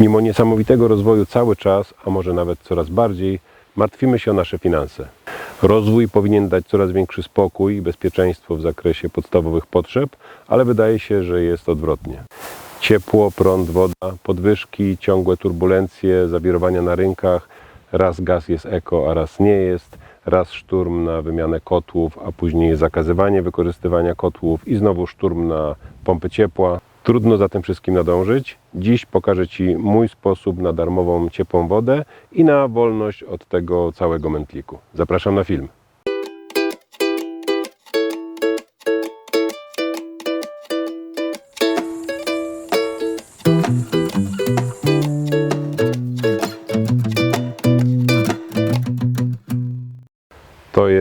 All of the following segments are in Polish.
Mimo niesamowitego rozwoju cały czas, a może nawet coraz bardziej, martwimy się o nasze finanse. Rozwój powinien dać coraz większy spokój i bezpieczeństwo w zakresie podstawowych potrzeb, ale wydaje się, że jest odwrotnie. Ciepło, prąd, woda, podwyżki, ciągłe turbulencje, zawirowania na rynkach, raz gaz jest eko, a raz nie jest, raz szturm na wymianę kotłów, a później zakazywanie wykorzystywania kotłów i znowu szturm na pompy ciepła. Trudno za tym wszystkim nadążyć. Dziś pokażę Ci mój sposób na darmową ciepłą wodę i na wolność od tego całego mętliku. Zapraszam na film.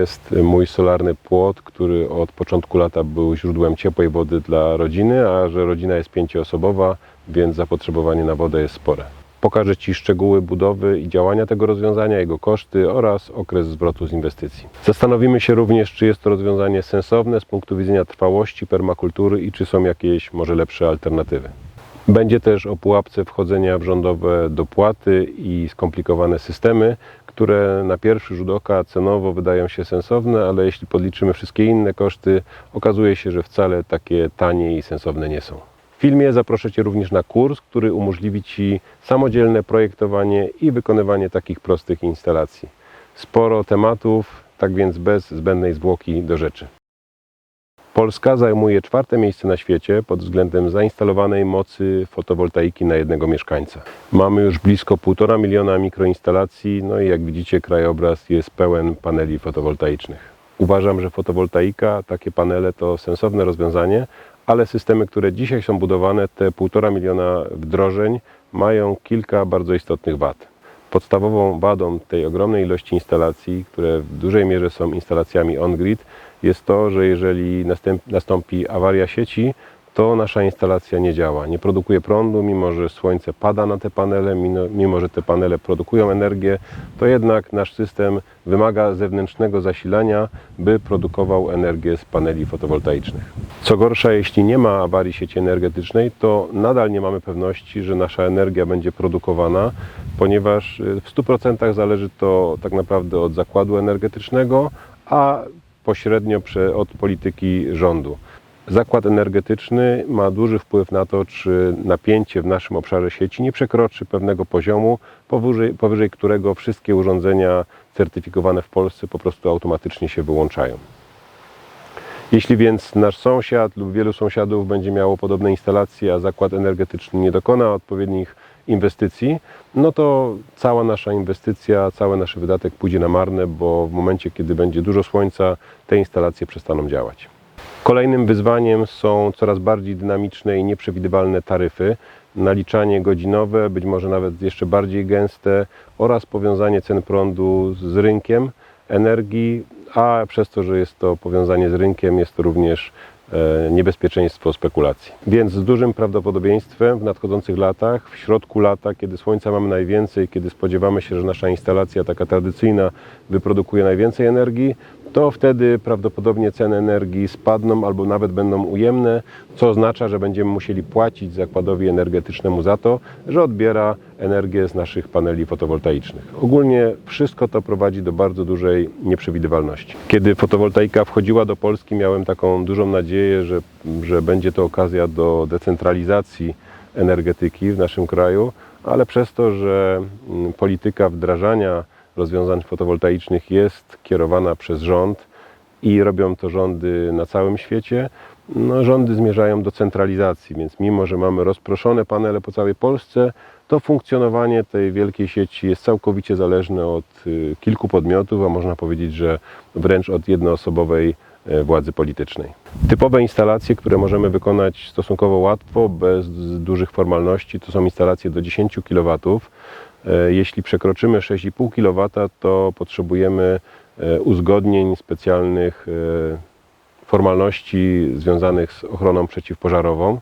Jest mój solarny płot, który od początku lata był źródłem ciepłej wody dla rodziny, a że rodzina jest pięcioosobowa, więc zapotrzebowanie na wodę jest spore. Pokażę Ci szczegóły budowy i działania tego rozwiązania, jego koszty oraz okres zwrotu z inwestycji. Zastanowimy się również, czy jest to rozwiązanie sensowne z punktu widzenia trwałości permakultury i czy są jakieś może lepsze alternatywy. Będzie też o pułapce wchodzenia w rządowe dopłaty i skomplikowane systemy, które na pierwszy rzut oka cenowo wydają się sensowne, ale jeśli podliczymy wszystkie inne koszty, okazuje się, że wcale takie tanie i sensowne nie są. W filmie zaproszę Cię również na kurs, który umożliwi Ci samodzielne projektowanie i wykonywanie takich prostych instalacji. Sporo tematów, tak więc bez zbędnej zwłoki do rzeczy. Polska zajmuje czwarte miejsce na świecie pod względem zainstalowanej mocy fotowoltaiki na jednego mieszkańca. Mamy już blisko 1,5 miliona mikroinstalacji, no i jak widzicie krajobraz jest pełen paneli fotowoltaicznych. Uważam, że fotowoltaika, takie panele to sensowne rozwiązanie, ale systemy, które dzisiaj są budowane, te 1,5 miliona wdrożeń, mają kilka bardzo istotnych wad. Podstawową wadą tej ogromnej ilości instalacji, które w dużej mierze są instalacjami on-grid, jest to, że jeżeli nastąpi awaria sieci, to nasza instalacja nie działa, nie produkuje prądu, mimo że słońce pada na te panele, mimo, mimo że te panele produkują energię, to jednak nasz system wymaga zewnętrznego zasilania, by produkował energię z paneli fotowoltaicznych. Co gorsza, jeśli nie ma awarii sieci energetycznej, to nadal nie mamy pewności, że nasza energia będzie produkowana, ponieważ y, w 100% zależy to tak naprawdę od zakładu energetycznego, a pośrednio od polityki rządu. Zakład energetyczny ma duży wpływ na to, czy napięcie w naszym obszarze sieci nie przekroczy pewnego poziomu, powyżej, powyżej którego wszystkie urządzenia certyfikowane w Polsce po prostu automatycznie się wyłączają. Jeśli więc nasz sąsiad lub wielu sąsiadów będzie miało podobne instalacje, a zakład energetyczny nie dokona odpowiednich inwestycji, no to cała nasza inwestycja, cały nasz wydatek pójdzie na marne, bo w momencie, kiedy będzie dużo słońca, te instalacje przestaną działać. Kolejnym wyzwaniem są coraz bardziej dynamiczne i nieprzewidywalne taryfy, naliczanie godzinowe, być może nawet jeszcze bardziej gęste oraz powiązanie cen prądu z rynkiem energii, a przez to, że jest to powiązanie z rynkiem, jest to również niebezpieczeństwo spekulacji. Więc z dużym prawdopodobieństwem w nadchodzących latach, w środku lata, kiedy słońca mamy najwięcej, kiedy spodziewamy się, że nasza instalacja taka tradycyjna wyprodukuje najwięcej energii, to wtedy prawdopodobnie ceny energii spadną albo nawet będą ujemne, co oznacza, że będziemy musieli płacić zakładowi energetycznemu za to, że odbiera energię z naszych paneli fotowoltaicznych. Ogólnie wszystko to prowadzi do bardzo dużej nieprzewidywalności. Kiedy fotowoltaika wchodziła do Polski, miałem taką dużą nadzieję, że, że będzie to okazja do decentralizacji energetyki w naszym kraju, ale przez to, że mm, polityka wdrażania rozwiązań fotowoltaicznych jest kierowana przez rząd i robią to rządy na całym świecie, no, rządy zmierzają do centralizacji, więc mimo, że mamy rozproszone panele po całej Polsce, to funkcjonowanie tej wielkiej sieci jest całkowicie zależne od y, kilku podmiotów, a można powiedzieć, że wręcz od jednoosobowej e, władzy politycznej. Typowe instalacje, które możemy wykonać stosunkowo łatwo, bez dużych formalności, to są instalacje do 10 kW. E, Jeśli przekroczymy 6,5 kW, to potrzebujemy e, uzgodnień specjalnych, e, formalności związanych z ochroną przeciwpożarową.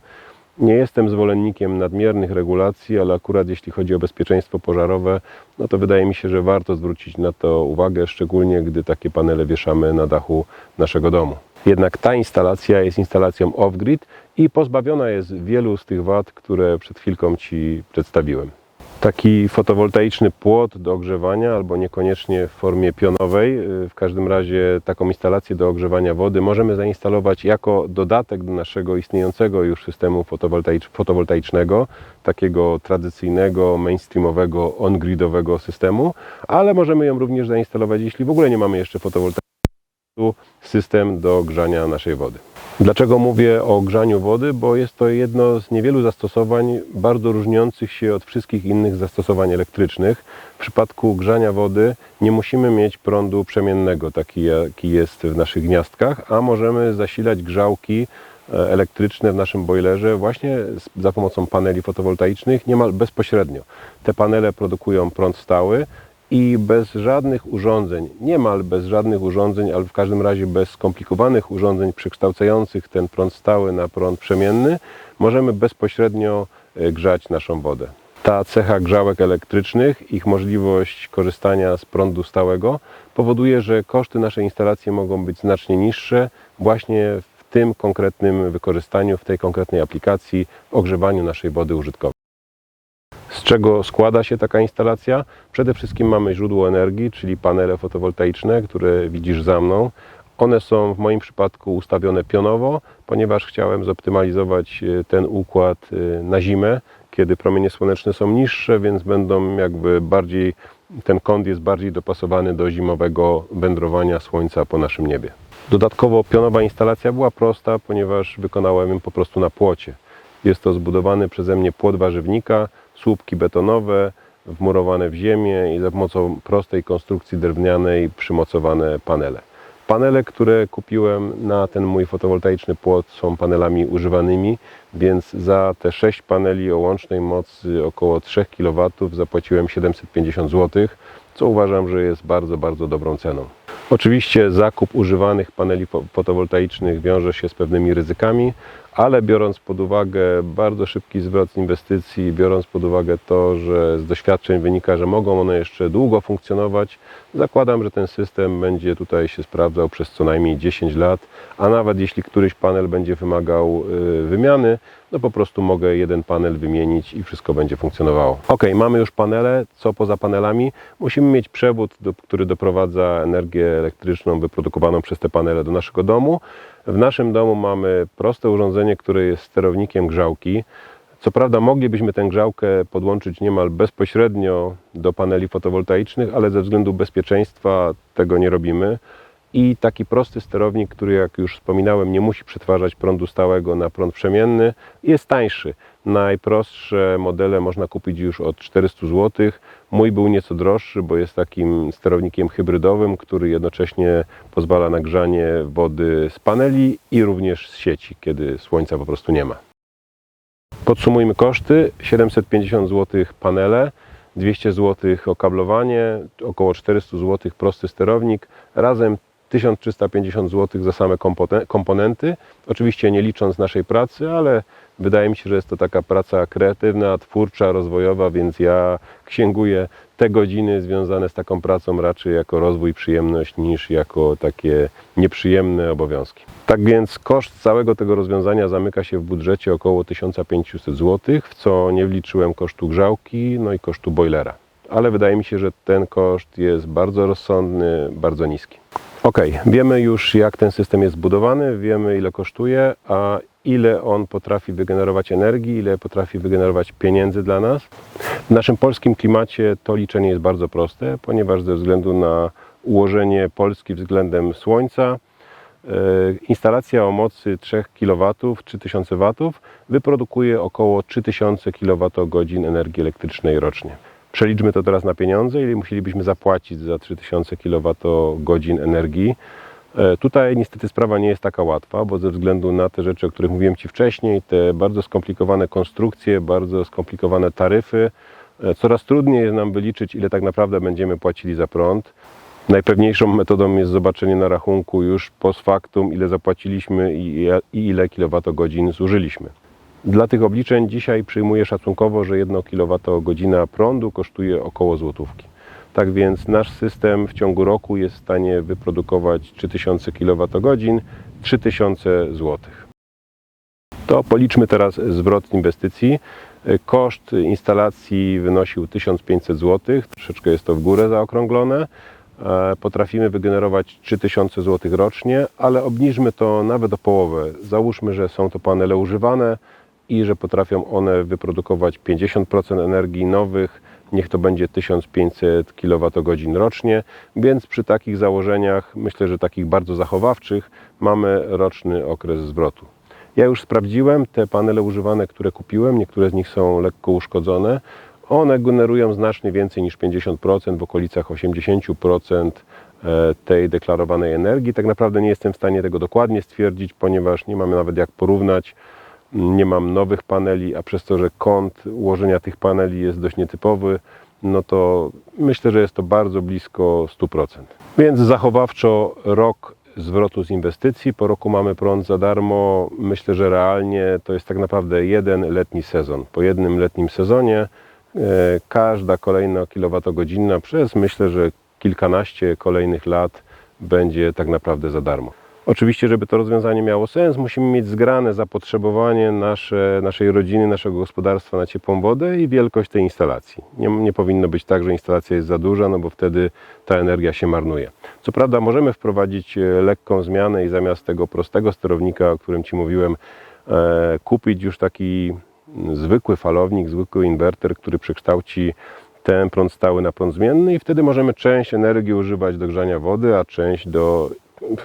Nie jestem zwolennikiem nadmiernych regulacji, ale akurat jeśli chodzi o bezpieczeństwo pożarowe, no to wydaje mi się, że warto zwrócić na to uwagę, szczególnie gdy takie panele wieszamy na dachu naszego domu. Jednak ta instalacja jest instalacją off-grid i pozbawiona jest wielu z tych wad, które przed chwilką Ci przedstawiłem. Taki fotowoltaiczny płot do ogrzewania, albo niekoniecznie w formie pionowej. y, W każdym razie taką instalację do ogrzewania wody możemy zainstalować jako dodatek do naszego istniejącego już systemu fotowoltaicz- fotowoltaicznego, takiego tradycyjnego, mainstreamowego, on-gridowego systemu, ale możemy ją również zainstalować, jeśli w ogóle nie mamy jeszcze fotowoltaicznego system do grzania naszej wody. Dlaczego mówię o grzaniu wody? Bo jest to jedno z niewielu zastosowań bardzo różniących się od wszystkich innych zastosowań elektrycznych. W przypadku grzania wody nie musimy mieć prądu przemiennego, taki jaki jest w naszych gniazdkach, a możemy zasilać grzałki e, elektryczne w naszym boilerze właśnie za pomocą paneli fotowoltaicznych niemal bezpośrednio. Te panele produkują prąd stały, i bez żadnych urządzeń, niemal bez żadnych urządzeń, ale w każdym razie bez skomplikowanych urządzeń przekształcających ten prąd stały na prąd przemienny, możemy bezpośrednio e, grzać naszą wodę. Ta cecha grzałek elektrycznych, ich możliwość korzystania z prądu stałego powoduje, że koszty naszej instalacji mogą być znacznie niższe właśnie w tym konkretnym wykorzystaniu, w tej konkretnej aplikacji, w ogrzewaniu naszej wody użytkowej. Czego składa się taka instalacja? Przede wszystkim mamy źródło energii, czyli panele fotowoltaiczne, które widzisz za mną. One są w moim przypadku ustawione pionowo, ponieważ chciałem zoptymalizować e, ten układ e, na zimę, kiedy promienie słoneczne są niższe, więc będą jakby bardziej, ten kąt jest bardziej dopasowany do zimowego wędrowania słońca po naszym niebie. Dodatkowo pionowa instalacja była prosta, ponieważ wykonałem ją po prostu na płocie. Jest to zbudowany przeze mnie płot warzywnika, słupki betonowe, wmurowane w ziemię i za pomocą prostej konstrukcji drewnianej przymocowane panele. Panele, które kupiłem na ten mój fotowoltaiczny płot są panelami używanymi, więc za te 6 paneli o łącznej mocy około 3 kW zapłaciłem 750 zł, co uważam, że jest bardzo, bardzo dobrą ceną. Oczywiście zakup używanych paneli fo- fotowoltaicznych wiąże się z pewnymi ryzykami, ale biorąc pod uwagę bardzo szybki zwrot inwestycji, biorąc pod uwagę to, że z doświadczeń wynika, że mogą one jeszcze długo funkcjonować, zakładam, że ten system będzie tutaj się sprawdzał przez co najmniej 10 lat, a nawet jeśli któryś panel będzie wymagał y, wymiany, no po prostu mogę jeden panel wymienić i wszystko będzie funkcjonowało. Ok, mamy już panele. Co poza panelami? Musimy mieć przewód, który doprowadza energię elektryczną wyprodukowaną przez te panele do naszego domu. W naszym domu mamy proste urządzenie, które jest sterownikiem grzałki. Co prawda moglibyśmy tę grzałkę podłączyć niemal bezpośrednio do paneli fotowoltaicznych, ale ze względu bezpieczeństwa tego nie robimy. I taki prosty sterownik, który jak już wspominałem, nie musi przetwarzać prądu stałego na prąd przemienny, jest tańszy. Najprostsze modele można kupić już od 400 zł. Mój był nieco droższy, bo jest takim sterownikiem hybrydowym, który jednocześnie pozwala na grzanie wody z paneli i również z sieci, kiedy słońca po prostu nie ma. Podsumujmy koszty. 750 zł panele, 200 zł okablowanie, około 400 zł prosty sterownik, razem 1350 zł za same komponenty. Oczywiście nie licząc naszej pracy, ale wydaje mi się, że jest to taka praca kreatywna, twórcza, rozwojowa, więc ja księguję te godziny związane z taką pracą raczej jako rozwój, przyjemność niż jako takie nieprzyjemne obowiązki. Tak więc koszt całego tego rozwiązania zamyka się w budżecie około 1500 zł, w co nie wliczyłem kosztu grzałki, no i kosztu boilera. Ale wydaje mi się, że ten koszt jest bardzo rozsądny, bardzo niski. Ok, wiemy już jak ten system jest zbudowany, wiemy ile kosztuje, a ile on potrafi wygenerować energii, ile potrafi wygenerować pieniędzy dla nas. W naszym polskim klimacie to liczenie jest bardzo proste, ponieważ ze względu na ułożenie Polski względem Słońca, e, instalacja o mocy 3 kW, 3000 W wyprodukuje około 3000 kWh energii elektrycznej rocznie. Przeliczmy to teraz na pieniądze, ile musielibyśmy zapłacić za 3000 kWh energii. E, Tutaj niestety sprawa nie jest taka łatwa, bo ze względu na te rzeczy, o których mówiłem Ci wcześniej, te bardzo skomplikowane konstrukcje, bardzo skomplikowane taryfy, e, coraz trudniej jest nam wyliczyć, ile tak naprawdę będziemy płacili za prąd. Najpewniejszą metodą jest zobaczenie na rachunku już post factum, ile zapłaciliśmy i, ile kilowatogodzin zużyliśmy. Dla tych obliczeń dzisiaj przyjmuję szacunkowo, że 1 kWh prądu kosztuje około złotówki. Tak więc nasz system w ciągu roku jest w stanie wyprodukować 3000 kWh, 3000 zł. To policzmy teraz zwrot inwestycji. Koszt instalacji wynosił 1500 zł, troszeczkę jest to w górę zaokrąglone. E, Potrafimy wygenerować 3000 zł rocznie, ale obniżmy to nawet o połowę. Załóżmy, że są to panele używane i że potrafią one wyprodukować 50% energii nowych, niech to będzie 1500 kWh rocznie, więc przy takich założeniach, myślę, że takich bardzo zachowawczych, mamy roczny okres zwrotu. Ja już sprawdziłem te panele używane, które kupiłem, niektóre z nich są lekko uszkodzone. One generują znacznie więcej niż 50%, w okolicach 80% e, tej deklarowanej energii. Tak naprawdę nie jestem w stanie tego dokładnie stwierdzić, ponieważ nie mamy nawet jak porównać. Nie mam nowych paneli, a przez to, że kąt ułożenia tych paneli jest dość nietypowy, no to myślę, że jest to bardzo blisko 100%. Więc zachowawczo rok zwrotu z inwestycji, po roku mamy prąd za darmo. Myślę, że realnie to jest tak naprawdę jeden letni sezon. Po jednym letnim sezonie e, każda kolejna kilowatogodzinna przez myślę, że kilkanaście kolejnych lat będzie tak naprawdę za darmo. Oczywiście, żeby to rozwiązanie miało sens, musimy mieć zgrane zapotrzebowanie nasze, naszej rodziny, naszego gospodarstwa na ciepłą wodę i wielkość tej instalacji. Nie, nie powinno być tak, że instalacja jest za duża, no bo wtedy ta energia się marnuje. Co prawda możemy wprowadzić e, lekką zmianę i zamiast tego prostego sterownika, o którym Ci mówiłem, e, kupić już taki zwykły falownik, zwykły inwerter, który przekształci ten prąd stały na prąd zmienny i wtedy możemy część energii używać do grzania wody, a część do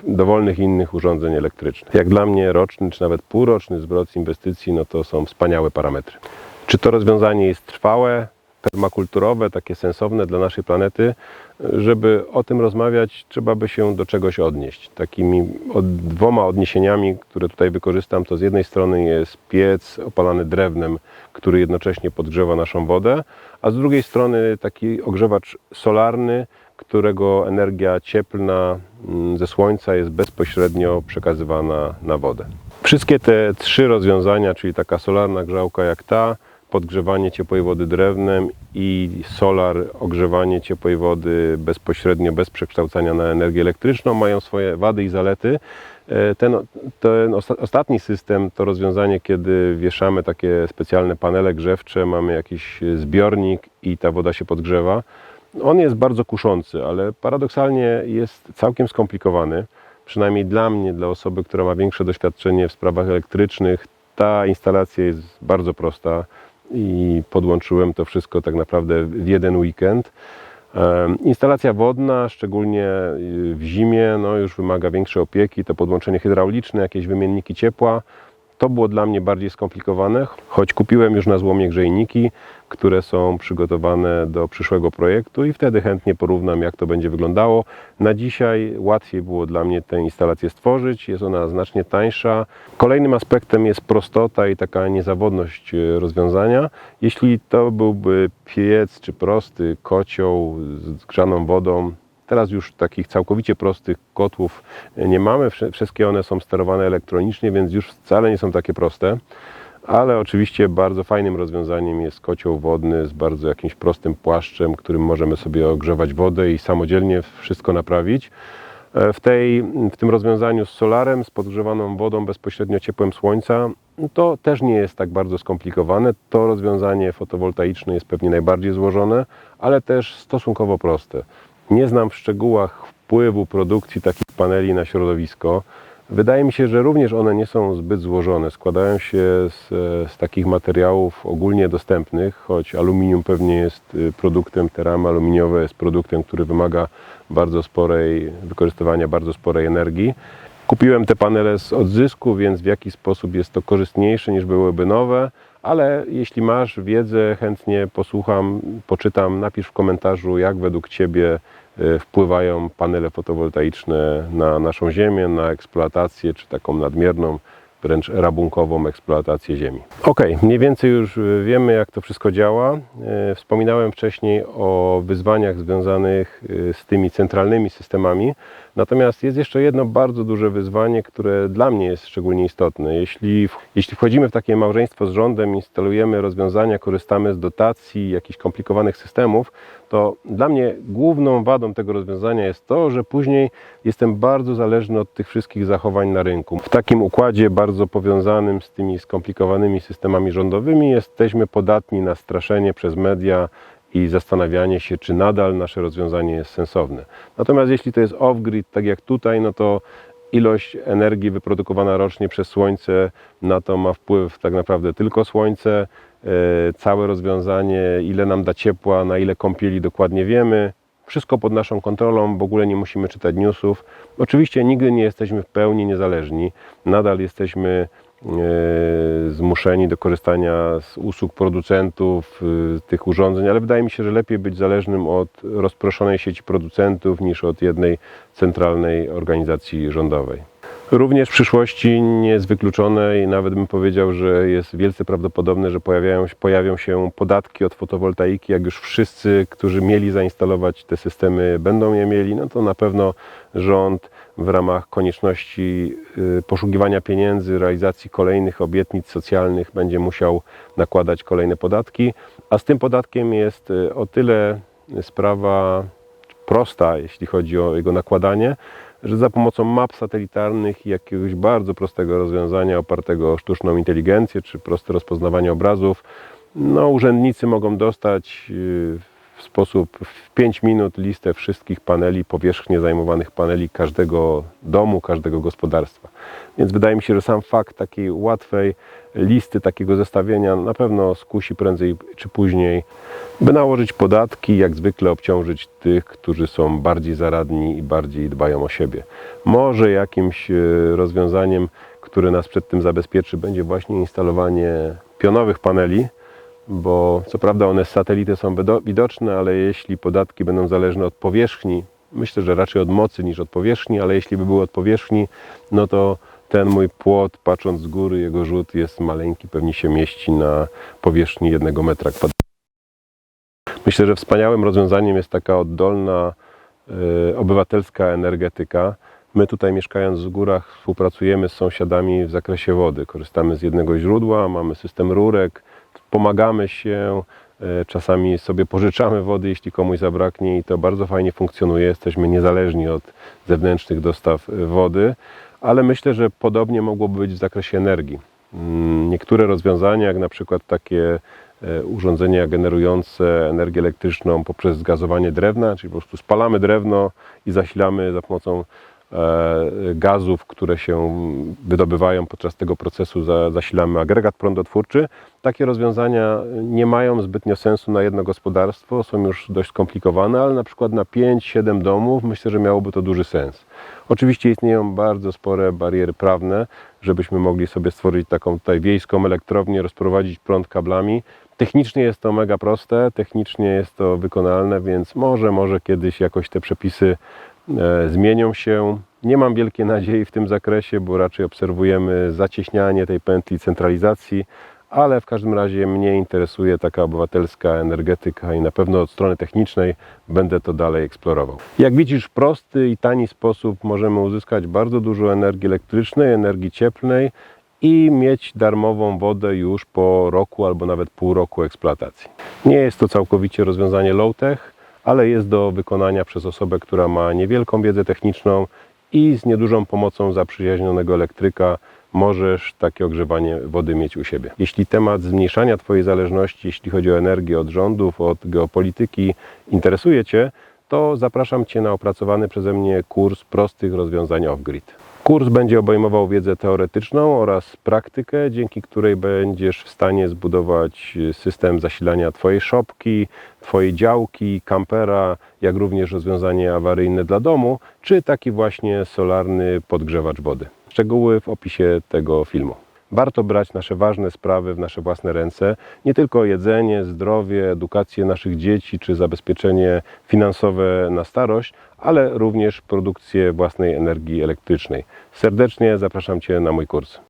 dowolnych innych urządzeń elektrycznych. Jak dla mnie roczny czy nawet półroczny zwrot inwestycji, no to są wspaniałe parametry. Czy to rozwiązanie jest trwałe, permakulturowe, takie sensowne dla naszej planety? Żeby o tym rozmawiać, trzeba by się do czegoś odnieść. Takimi od, dwoma odniesieniami, które tutaj wykorzystam, to z jednej strony jest piec opalany drewnem, który jednocześnie podgrzewa naszą wodę, a z drugiej strony taki ogrzewacz solarny, którego energia cieplna mm, ze słońca jest bezpośrednio przekazywana na wodę. Wszystkie te trzy rozwiązania, czyli taka solarna grzałka jak ta, podgrzewanie ciepłej wody drewnem i solar, ogrzewanie ciepłej wody bezpośrednio, bez przekształcania na energię elektryczną, mają swoje wady i zalety. E, Ten, ten osta- ostatni system to rozwiązanie, kiedy wieszamy takie specjalne panele grzewcze, mamy jakiś zbiornik i ta woda się podgrzewa. On jest bardzo kuszący, ale paradoksalnie jest całkiem skomplikowany. Przynajmniej dla mnie, dla osoby, która ma większe doświadczenie w sprawach elektrycznych, ta instalacja jest bardzo prosta i podłączyłem to wszystko tak naprawdę w jeden weekend. Instalacja wodna, szczególnie y, w zimie, no już wymaga większej opieki. To podłączenie hydrauliczne, jakieś wymienniki ciepła. To było dla mnie bardziej skomplikowane, choć kupiłem już na złomie grzejniki, które są przygotowane do przyszłego projektu i wtedy chętnie porównam, jak to będzie wyglądało. Na dzisiaj łatwiej było dla mnie tę instalację stworzyć, jest ona znacznie tańsza. Kolejnym aspektem jest prostota i taka niezawodność e, rozwiązania. Jeśli to byłby piec czy prosty kocioł z grzaną wodą, Teraz już takich całkowicie prostych kotłów nie mamy. Wszystkie one są sterowane elektronicznie, więc już wcale nie są takie proste. Ale oczywiście bardzo fajnym rozwiązaniem jest kocioł wodny z bardzo jakimś prostym płaszczem, którym możemy sobie ogrzewać wodę i samodzielnie wszystko naprawić. E, W, tej, w tym rozwiązaniu z solarem, z podgrzewaną wodą bezpośrednio ciepłem słońca, to też nie jest tak bardzo skomplikowane. To rozwiązanie fotowoltaiczne jest pewnie najbardziej złożone, ale też stosunkowo proste. Nie znam w szczegółach wpływu produkcji takich paneli na środowisko. Wydaje mi się, że również one nie są zbyt złożone. Składają się z, z takich materiałów ogólnie dostępnych, choć aluminium pewnie jest y, produktem, te ramy aluminiowe jest produktem, który wymaga bardzo sporej, wykorzystywania bardzo sporej energii. Kupiłem te panele z odzysku, więc w jaki sposób jest to korzystniejsze niż byłyby nowe, ale jeśli masz wiedzę, chętnie posłucham, poczytam, napisz w komentarzu, jak według Ciebie y, wpływają panele fotowoltaiczne na naszą ziemię, na eksploatację, czy taką nadmierną, wręcz rabunkową eksploatację ziemi. Ok, mniej więcej już y, wiemy, jak to wszystko działa. Y, Wspominałem wcześniej o wyzwaniach związanych z tymi centralnymi systemami. Natomiast jest jeszcze jedno bardzo duże wyzwanie, które dla mnie jest szczególnie istotne. Jeśli, jeśli wchodzimy w takie małżeństwo z rządem, instalujemy rozwiązania, korzystamy z dotacji, jakichś komplikowanych systemów, to dla mnie główną wadą tego rozwiązania jest to, że później jestem bardzo zależny od tych wszystkich zachowań na rynku. W takim układzie bardzo powiązanym z tymi skomplikowanymi systemami rządowymi jesteśmy podatni na straszenie przez media i zastanawianie się, czy nadal nasze rozwiązanie jest sensowne. Natomiast jeśli to jest off-grid, tak jak tutaj, no to ilość energii wyprodukowana rocznie przez słońce, na to ma wpływ tak naprawdę tylko słońce. E, Całe rozwiązanie, ile nam da ciepła, na ile kąpieli dokładnie wiemy. Wszystko pod naszą kontrolą, w ogóle nie musimy czytać newsów. Oczywiście nigdy nie jesteśmy w pełni niezależni. Nadal jesteśmy zmuszeni do korzystania z usług producentów e, tych urządzeń, ale wydaje mi się, że lepiej być zależnym od rozproszonej sieci producentów niż od jednej centralnej organizacji rządowej. Również w przyszłości nie jest wykluczone i nawet bym powiedział, że jest wielce prawdopodobne, że pojawiają, pojawią się podatki od fotowoltaiki. Jak już wszyscy, którzy mieli zainstalować te systemy, będą je mieli, no to na pewno rząd w ramach konieczności y, poszukiwania pieniędzy, realizacji kolejnych obietnic socjalnych będzie musiał nakładać kolejne podatki. A z tym podatkiem jest y, o tyle sprawa prosta, jeśli chodzi o jego nakładanie, że za pomocą map satelitarnych i jakiegoś bardzo prostego rozwiązania opartego o sztuczną inteligencję czy proste rozpoznawanie obrazów, no, urzędnicy mogą dostać yy, w sposób w 5 minut listę wszystkich paneli, powierzchnie zajmowanych paneli każdego domu, każdego gospodarstwa. Więc wydaje mi się, że sam fakt takiej łatwej listy, takiego zestawienia na pewno skusi prędzej czy później, by nałożyć podatki, jak zwykle obciążyć tych, którzy są bardziej zaradni i bardziej dbają o siebie. Może jakimś e, rozwiązaniem, które nas przed tym zabezpieczy, będzie właśnie instalowanie pionowych paneli, bo co prawda one z satelity są wido- widoczne, ale jeśli podatki będą zależne od powierzchni, myślę, że raczej od mocy niż od powierzchni, ale jeśli by były od powierzchni, no to ten mój płot, patrząc z góry, jego rzut jest maleńki, pewnie się mieści na powierzchni jednego metra kwadratowego. Myślę, że wspaniałym rozwiązaniem jest taka oddolna, e, obywatelska energetyka. My tutaj mieszkając w górach współpracujemy z sąsiadami w zakresie wody. Korzystamy z jednego źródła, mamy system rurek, pomagamy się, e, czasami sobie pożyczamy wody, jeśli komuś zabraknie i to bardzo fajnie funkcjonuje. Jesteśmy niezależni od zewnętrznych dostaw e, wody, ale myślę, że podobnie mogłoby być w zakresie energii. Mm, Niektóre rozwiązania, jak na przykład takie e, urządzenia generujące energię elektryczną poprzez zgazowanie drewna, czyli po prostu spalamy drewno i zasilamy za pomocą gazów, które się wydobywają podczas tego procesu, za- zasilamy agregat prądotwórczy. Takie rozwiązania nie mają zbytnio sensu na jedno gospodarstwo, są już dość skomplikowane, ale na przykład na 5-7 domów myślę, że miałoby to duży sens. Oczywiście istnieją bardzo spore bariery prawne, żebyśmy mogli sobie stworzyć taką tutaj wiejską elektrownię, rozprowadzić prąd kablami. Technicznie jest to mega proste, technicznie jest to wykonalne, więc może, może kiedyś jakoś te przepisy e, zmienią się. Nie mam wielkiej nadziei w tym zakresie, bo raczej obserwujemy zacieśnianie tej pętli centralizacji, ale w każdym razie mnie interesuje taka obywatelska energetyka i na pewno od strony technicznej będę to dalej eksplorował. Jak widzisz, w prosty i tani sposób możemy uzyskać bardzo dużo energii elektrycznej, energii cieplnej i mieć darmową wodę już po roku albo nawet pół roku eksploatacji. Nie jest to całkowicie rozwiązanie low-tech, ale jest do wykonania przez osobę, która ma niewielką wiedzę techniczną i z niedużą pomocą zaprzyjaźnionego elektryka możesz takie ogrzewanie wody mieć u siebie. Jeśli temat zmniejszania Twojej zależności, jeśli chodzi o energię od rządów, od geopolityki, interesuje Cię, to zapraszam Cię na opracowany przeze mnie kurs prostych rozwiązań off-grid. Kurs będzie obejmował wiedzę teoretyczną oraz praktykę, dzięki której będziesz w stanie zbudować system zasilania Twojej szopki, Twojej działki, kampera, jak również rozwiązanie awaryjne dla domu, czy taki właśnie solarny podgrzewacz wody. Szczegóły w opisie tego filmu. Warto brać nasze ważne sprawy w nasze własne ręce, nie tylko jedzenie, zdrowie, edukację naszych dzieci czy zabezpieczenie finansowe na starość, ale również produkcję własnej energii elektrycznej. Serdecznie zapraszam Cię na mój kurs.